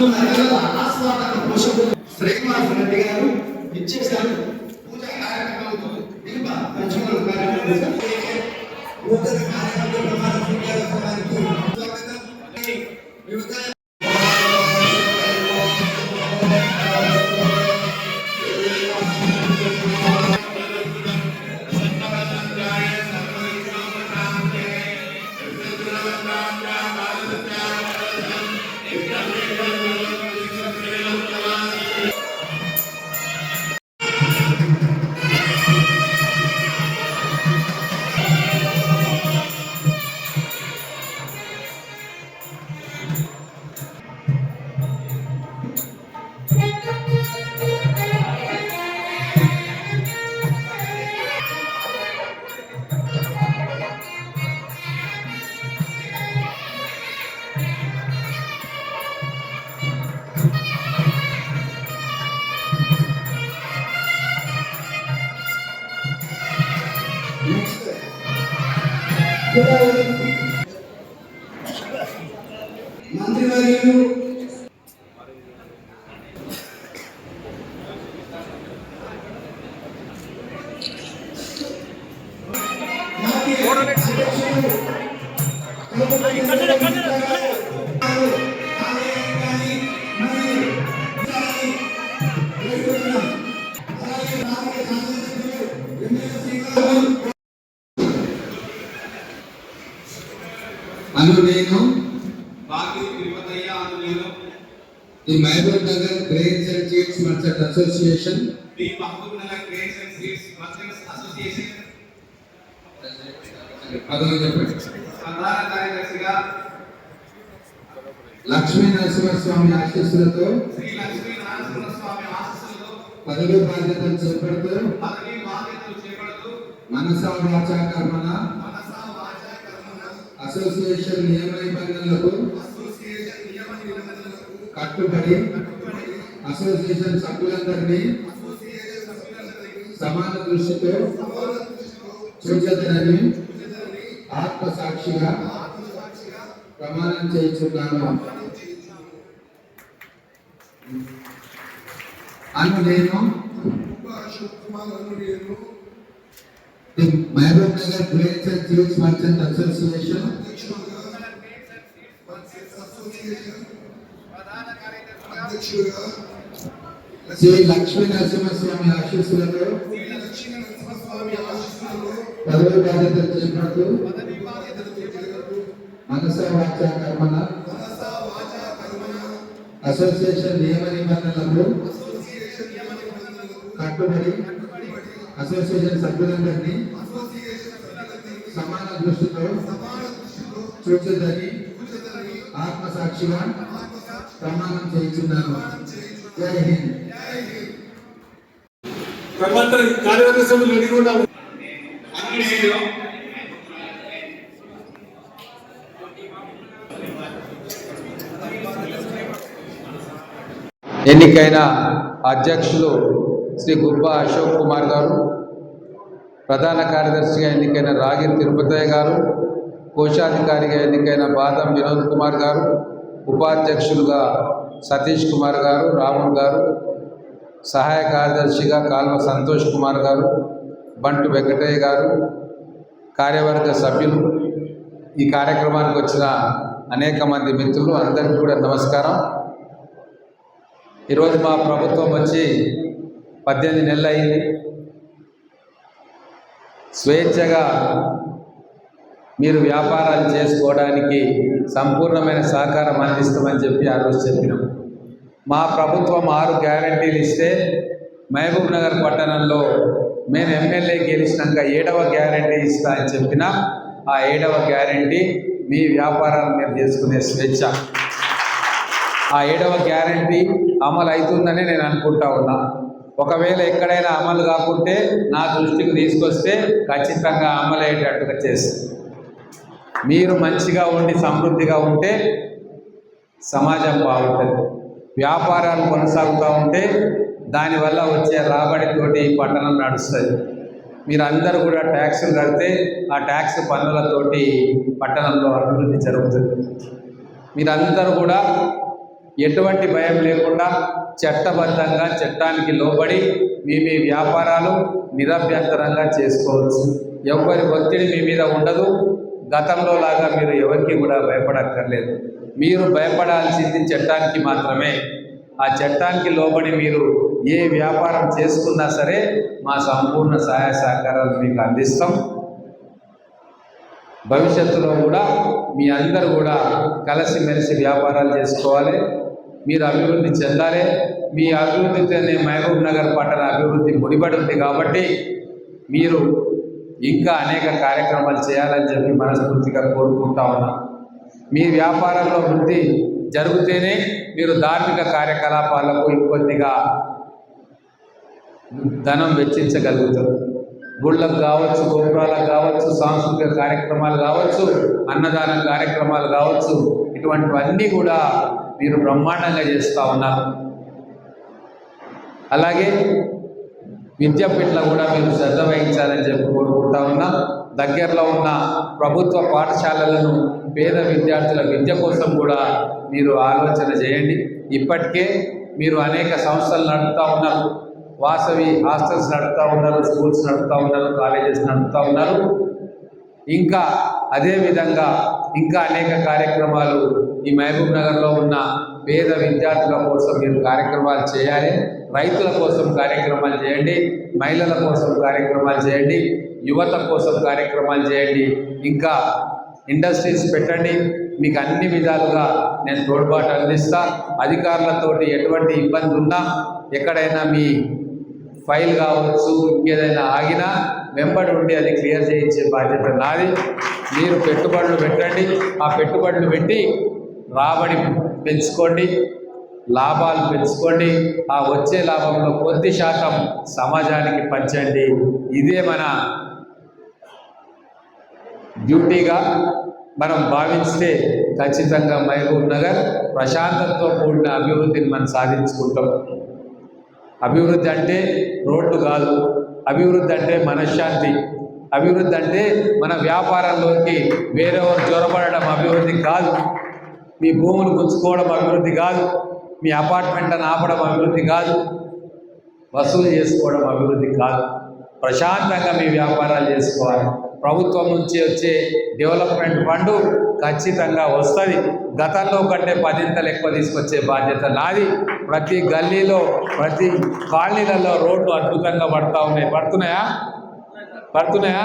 అన్ని రకాల ఆస్వాదక పోషకులు శ్రీనివాస రెడ్డి గారు ఇచ్చేశారు పూజ కార్యక్రమం నూతన కార్యక్రమ ప్రమాణ స్వాగతం. మంత్రివర్యులు అను నేను the Mahbubnagar grains and seeds merchant association the Mahbubnagar grades and seeds merchants association పదవి చెప్పండి? ప్రధాన కార్యదర్శిగా లక్ష్మీ నరసింహస్వామి ఆశీస్సులతో శ్రీ లక్ష్మీ నారాయణ స్వామి ఆశీస్సులతో పదవి బాధ్యతలు చేపడుతూ పదవి బాధ్యతలు మనసా వాచా కర్మణ అసోసియేషన్ నియమ నిబంధనలకు కట్టుబడి అసోసియేషన్ సభ్యులందరినీ సమాన దృష్టితో చూచదనని ఆత్మ సాక్షిగా ప్రమాణం చేయించున్నాను. అను నేను the Mahbubnagar great and seeds merchant association Shri Lakshmi Narasimhaswamy ఆశీస్సులతో ఆశీస్సులతో పదవి బాధ్యతలు చేపడుతూ మనస వాచ మనసా వాచా కర్మణ అసోసియేషన్ నియమ నిబంధనలకు కట్టుబడి అసోసియేషన్ సభ్యులందరినీ సమాన దృష్టితో సమాన దృష్టిలో చూచేదని కూర్చొని ఆత్మ సాక్షిగా ఆత్మసాక్షి ప్రమాణం చేయించున్నాను. జై హింద్. కార్యవర్గ సభ్యులు ఉండాలి అంగడిలో ఎన్నికైన అధ్యక్షులు శ్రీ గుబ్బ అశోక్ కుమార్ గారు ప్రధాన కార్యదర్శిగా ఎన్నికైన రాగిరి తిరుపతయ్య గారు కోశాధికారిగా ఎన్నికైన బాదం వినోద్ కుమార్ గారు ఉపాధ్యక్షులుగా సతీష్ కుమార్ గారు రాముల్ గారు సహాయ కార్యదర్శిగా కాల్వ సంతోష్ కుమార్ గారు బంటు వెంకటయ్య గారు కార్యవర్గ సభ్యులు. ఈ కార్యక్రమానికి వచ్చిన అనేక మంది మిత్రులు అందరికీ కూడా నమస్కారం. ఈరోజు మా ప్రభుత్వం వచ్చి పద్దెనిమిది నెలలు అయింది. స్వేచ్ఛగా మీరు వ్యాపారాలు చేసుకోవడానికి సంపూర్ణమైన సహకారం అందిస్తామని చెప్పి ఆ రోజు చెప్పినాం. మా ప్రభుత్వం ఆరు గ్యారంటీలు ఇస్తే మహబూబ్ నగర్ పట్టణంలో మేము ఎమ్మెల్యే గెలిచినాక ఏడవ గ్యారంటీ ఇస్తా అని చెప్పిన ఆ ఏడవ గ్యారంటీ మీ వ్యాపారాలు మీరు చేసుకునే స్వేచ్ఛ. ఆ ఏడవ గ్యారంటీ అమలు అవుతుందని నేను అనుకుంటా ఉన్నా. ఒకవేళ ఎక్కడైనా అమలు కాకుంటే నా దృష్టికి తీసుకొస్తే ఖచ్చితంగా అమలు అయ్యేటట్టుగా చేస్తాను. మీరు మంచిగా ఉండి సమృద్ధిగా ఉంటే సమాజం బాగుంటుంది. వ్యాపారాలు కొనసాగుతూ ఉంటే దానివల్ల వచ్చే రాబడితోటి ఈ పట్టణం నడుస్తుంది. మీరు అందరూ కూడా ట్యాక్సులు కడితే ఆ ట్యాక్స్ పన్నులతోటి పట్టణంలో అభివృద్ధి జరుగుతుంది. మీరందరూ కూడా ఎటువంటి భయం లేకుండా చట్టబద్ధంగా చట్టానికి లోబడి మీ మీ వ్యాపారాలు నిరభ్యంతరంగా చేసుకోవచ్చు. ఎవరి ఒత్తిడి మీ మీద ఉండదు. గతంలో లాగా మీరు ఎవరికి కూడా భయపడక్కర్లేదు. మీరు భయపడాల్సింది చట్టానికి మాత్రమే. ఆ చట్టానికి లోబడి మీరు ఏ వ్యాపారం చేసుకున్నా సరే మా సంపూర్ణ సహాయ సహకారాలు మీకు అందిస్తాం. భవిష్యత్తులో కూడా మీ అందరూ కూడా కలిసిమెలిసి వ్యాపారాలు చేసుకోవాలి. మీరు అభివృద్ధి చెందాలి. మీ అభివృద్ధితోనే మహబూబ్ నగర్ పట్టణ అభివృద్ధి ముడిపడి ఉంది కాబట్టి మీరు ఇంకా అనేక కార్యక్రమాలు చేయాలని చెప్పి మనస్ఫూర్తిగా కోరుకుంటా ఉన్నాం. మీ వ్యాపారంలో వృద్ధి జరిగితేనే మీరు ధార్మిక కార్యకలాపాలకు ఇంకొద్దిగా ధనం వెచ్చించగలుగుతారు. గుళ్ళకు కావచ్చు గోపురాలకు కావచ్చు సాంస్కృతిక కార్యక్రమాలు కావచ్చు అన్నదాన కార్యక్రమాలు కావచ్చు ఇటువంటివన్నీ కూడా మీరు బ్రహ్మాండంగా చేస్తూ ఉన్నారు. అలాగే విద్యాపీఠలో కూడా మీరు శ్రద్ధ వహించాలని చెప్పి కోరుకుంటా ఉన్నా. దగ్గరలో ఉన్న ప్రభుత్వ పాఠశాలలను పేద విద్యార్థుల విద్య కోసం కూడా మీరు ఆలోచన చేయండి. ఇప్పటికే మీరు అనేక సంస్థలు నడుపుతూ ఉన్నారు. వాసవి హాస్టల్స్ నడుపుతూ ఉన్నారు స్కూల్స్ నడుపుతూ ఉన్నారు కాలేజెస్ నడుపుతూ ఉన్నారు. ఇంకా అదేవిధంగా ఇంకా అనేక కార్యక్రమాలు ఈ మహబూబ్ నగర్లో ఉన్న పేద విద్యార్థుల కోసం మీరు కార్యక్రమాలు చేయాలి. రైతుల కోసం కార్యక్రమాలు చేయండి. మహిళల కోసం కార్యక్రమాలు చేయండి. యువత కోసం కార్యక్రమాలు చేయండి. ఇంకా ఇండస్ట్రీస్ పెట్టండి. మీకు అన్ని విధాలుగా నేను తోడ్పాటు అందిస్తా. అధికారులతోటి ఎటువంటి ఇబ్బంది ఉన్నా ఎక్కడైనా మీ ఫైల్ కావచ్చు ఇంకేదైనా ఆగినా వెంబడి ఉండి అది క్లియర్ చేయించే బాధ్యత నాది. మీరు పెట్టుబడులు పెట్టండి. ఆ పెట్టుబడులు పెట్టి రాబడి పెంచుకోండి. లాభాలు పెంచుకోండి. ఆ వచ్చే లాభంలో కొద్ది శాతం సమాజానికి పంచండి. ఇదే మన డ్యూటీగా మనం భావిస్తే ఖచ్చితంగా మహబూబ్ నగర్ ప్రశాంతతతో కూడిన అభివృద్ధిని మనం సాధించుకుంటాం. అభివృద్ధి అంటే రోడ్లు కాదు. అభివృద్ధి అంటే మనశ్శాంతి. అభివృద్ధి అంటే మన వ్యాపారంలోకి వేరేవారు జ్వరపడడం అభివృద్ధి కాదు. మీ భూములు గుంజుకోవడం అభివృద్ధి కాదు. మీ అపార్ట్మెంట్ని ఆపడం అభివృద్ధి కాదు. వసూలు చేసుకోవడం అభివృద్ధి కాదు. ప్రశాంతంగా మీ వ్యాపారాలు చేసుకోవాలి. ప్రభుత్వం నుంచి వచ్చే డెవలప్మెంట్ ఫండ్ ఖచ్చితంగా వస్తుంది. గతంలో కంటే పదింతలు ఎక్కువ తీసుకొచ్చే బాధ్యత నాది. ప్రతి గల్లీలో ప్రతి కాలనీలలో రోడ్లు అద్భుతంగా పడతా ఉన్నాయి. పడుతున్నాయా? పడుతున్నాయా?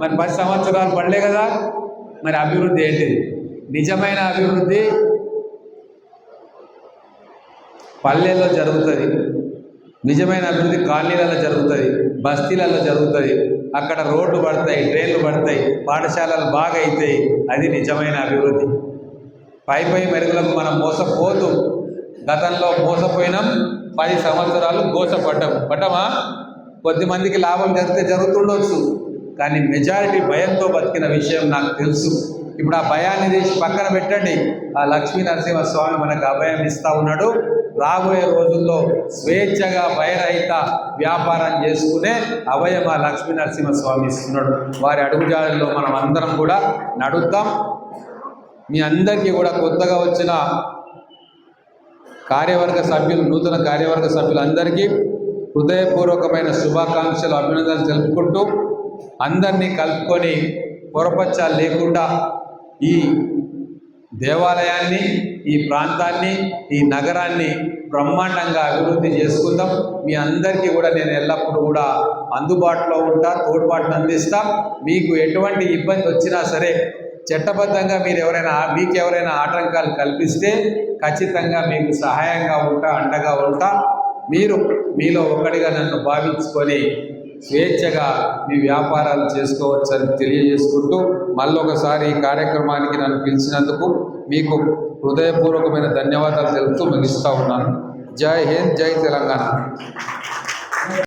మరి పది సంవత్సరాలు పడలే కదా. మరి అభివృద్ధి ఏంటిది నిజమైన అభివృద్ధి పల్లెల్లో జరుగుతుంది. నిజమైన అభివృద్ధి కాలనీలలో జరుగుతుంది బస్తీలలో జరుగుతుంది. అక్కడ రోడ్లు పడతాయి ట్రైన్లు పడతాయి పాఠశాలలు బాగా అవుతాయి అది నిజమైన అభివృద్ధి. పై పై మెరుగులకు మనం మోసపోతూ గతంలో మోసపోయినాం పది సంవత్సరాలు గోసపడ్డాం పడ్డమా? కొద్ది మందికి లాభం జరిగితే జరుగుతుండొచ్చు. కానీ మెజారిటీ భయంతో బతికిన విషయం నాకు తెలుసు. ఇప్పుడు ఆ భయాన్ని తీసి పక్కన పెట్టండి. ఆ లక్ష్మీ నరసింహస్వామి మనకు అభయం ఇస్తూ ఉన్నాడు. రాబోయే రోజుల్లో స్వేచ్ఛగా భయరహిత వ్యాపారం చేసుకునే అభయం ఆ లక్ష్మీ నరసింహస్వామి ఇస్తున్నాడు. వారి అడుగుజాడల్లో మనం అందరం కూడా నడుద్దాం. మీ అందరికీ కూడా కొత్తగా వచ్చిన కార్యవర్గ సభ్యులు నూతన కార్యవర్గ సభ్యులందరికీ హృదయపూర్వకమైన శుభాకాంక్షలు అభినందనలు తెలుపుకుంటూ అందరినీ కలుపుకొని పొరపచ్చాలు లేకుండా ఈ దేవాలయాన్ని ఈ ప్రాంతాన్ని ఈ నగరాన్ని బ్రహ్మాండంగా అభివృద్ధి చేసుకుందాం. మీ అందరికీ కూడా నేను ఎల్లప్పుడూ కూడా అందుబాటులో ఉంటా తోడ్పాటును అందిస్తా. మీకు ఎటువంటి ఇబ్బంది వచ్చినా సరే చట్టబద్ధంగా మీరు ఎవరైనా మీకు ఎవరైనా ఆటంకాలు కల్పిస్తే ఖచ్చితంగా మీకు సహాయంగా ఉంటా అండగా ఉంటా. మీరు మీలో ఒకటిగా నన్ను భావించుకొని స్వేచ్ఛగా మీ వ్యాపారాలు చేసుకోవచ్చని తెలియజేసుకుంటూ మళ్ళొకసారి ఈ కార్యక్రమానికి నన్ను పిలిచినందుకు మీకు హృదయపూర్వకమైన ధన్యవాదాలు తెలుపుతూ ముగిస్తూ ఉన్నాను. జై హింద్ జై తెలంగాణ.